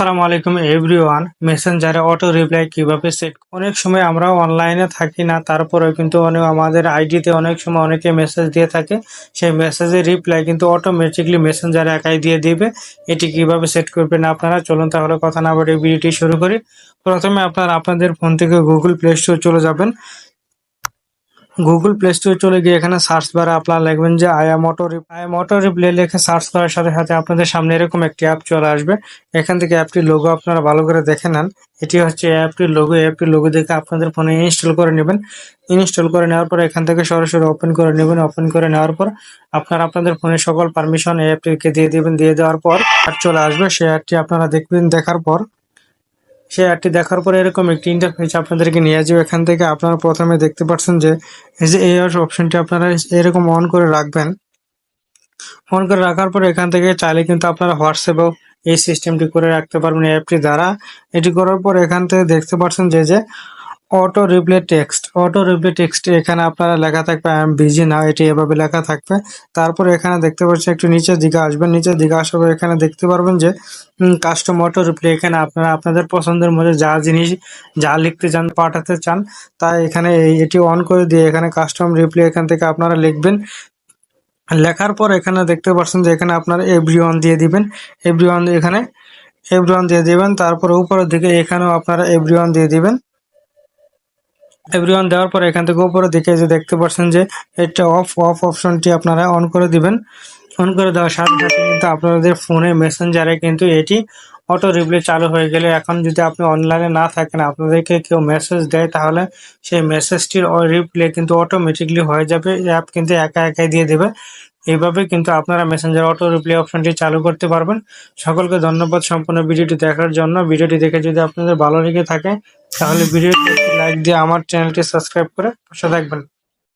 আসসালামু আলাইকুম এভরিওয়ান। মেসেঞ্জারে অটো রিপ্লাই কীভাবে সেট অনেক সময় আমরা অনলাইনে থাকি না, তারপরেও কিন্তু অনেক আমাদের আইডিতে অনেক সময় অনেকে মেসেজ দিয়ে থাকে। সেই মেসেজের রিপ্লাই কিন্তু অটোমেটিকলি মেসেঞ্জারে একাই দিয়ে দিবে। এটি কীভাবে সেট করবেন আপনারা? চলুন তাহলে কথা না বলে ভিডিওটি শুরু করি। প্রথমে আপনারা আপনাদের ফোন থেকে গুগল প্লে স্টোর চলে যাবেন। গুগল প্লে স্টোরে চলে গিয়ে এখানে সার্চ বারে আপনারা লিখবেন যে M auto M auto reply লিখে সার্চ করার সাথে সাথে আপনাদের সামনে এরকম একটি অ্যাপ চলে আসবে। এখান থেকে অ্যাপটির লোগো আপনারা ভালো করে দেখে নেন। এটি হচ্ছে অ্যাপটির লোগো অ্যাপটির লোগো দেখে আপনাদের ফোনে ইনস্টল করে নেবেন। ইনস্টল করে নেওয়ার পর এখান থেকে সরাসরি ওপেন করে নেবেন। ওপেন করে নেওয়ার পর আপনারা আপনাদের ফোনে সকল পারমিশন অ্যাপটিকে দিয়ে দিবেন। দিয়ে দেওয়ার পর অ্যাড চলে আসবে। সেই অ্যাপটি আপনারা দেখবেন, দেখার পর সেই অ্যাডটি দেখার পরে এরকম একটি ইন্টারফেস আপনাদেরকে নিয়ে যাবে এখান থেকে আপনারা প্রথমে দেখতে পাচ্ছেন যে, এই যে এই অপশনটি আপনারা এরকম অন করে রাখবেন। অন করে রাখার পরে এখান থেকে চাইলে কিন্তু আপনারা হোয়াটসঅ্যাপেও এই সিস্টেমটি করে রাখতে পারবেন অ্যাপটি দ্বারা। এটি করার পর এখান থেকে দেখতে পাচ্ছেন যে যে auto reply text auto reply text এখানে আপনারা লেখা থাকবে আই এম বিজি না এটি এভাবে লেখা থাকবে। তারপর এখানে দেখতে পাচ্ছেন একটু নিচের দিকে আসবেন। নিচের দিকে পর এখানে দেখতে পারবেন যে কাস্টম অটো রিপ্লে এখানে আপনারা আপনাদের পছন্দের মধ্যে যা জিনিস, যা লিখতে চান, পাঠাতে চান, তা এখানে এটি অন করে দিয়ে এখানে কাস্টম রিপ্লে এখান থেকে আপনারা লিখবেন। লেখার পর এখানে দেখতে পাচ্ছেন যে, এখানে আপনারা এভরি দিয়ে দিবেন। এভরি এখানে এভরি দিয়ে দিবেন। তারপর উপরের দিকে এখানেও আপনারা এভরি ওয়ান দিয়ে দিবেন। এভরিওয়ান দেওয়ার পর এখান থেকে উপরে দিকে যে দেখতে পাচ্ছেন যে এটা অফ অফ অপশনটি আপনারা অন করে দিবেন। অন করে দেওয়ার সাথে সাথে কিন্তু আপনাদের ফোনে মেসেঞ্জারে কিন্তু এটি অটো রিপ্লে চালু হয়ে গেলে এখন যদি আপনি অনলাইনে না থাকেন, আপনাদেরকে কেউ মেসেজ দেয়, তাহলে সেই মেসেজটির রিপ্লে কিন্তু অটোমেটিকলি হয়ে যাবে। অ্যাপ কিন্তু একা একাই দিয়ে দেবে। এইভাবে কিন্তু আপনারা মেসেঞ্জার অটো রিপ্লে অপশনটি চালু করতে পারবেন। সকলকে ধন্যবাদ সম্পূর্ণ ভিডিওটি দেখার জন্য। ভিডিওটি দেখে যদি আপনাদের ভালো লেগে থাকে তাহলে ভিডিওটি লাইক দিয়ে আমার চ্যানেলটি সাবস্ক্রাইব করে পাশে থাকবেন।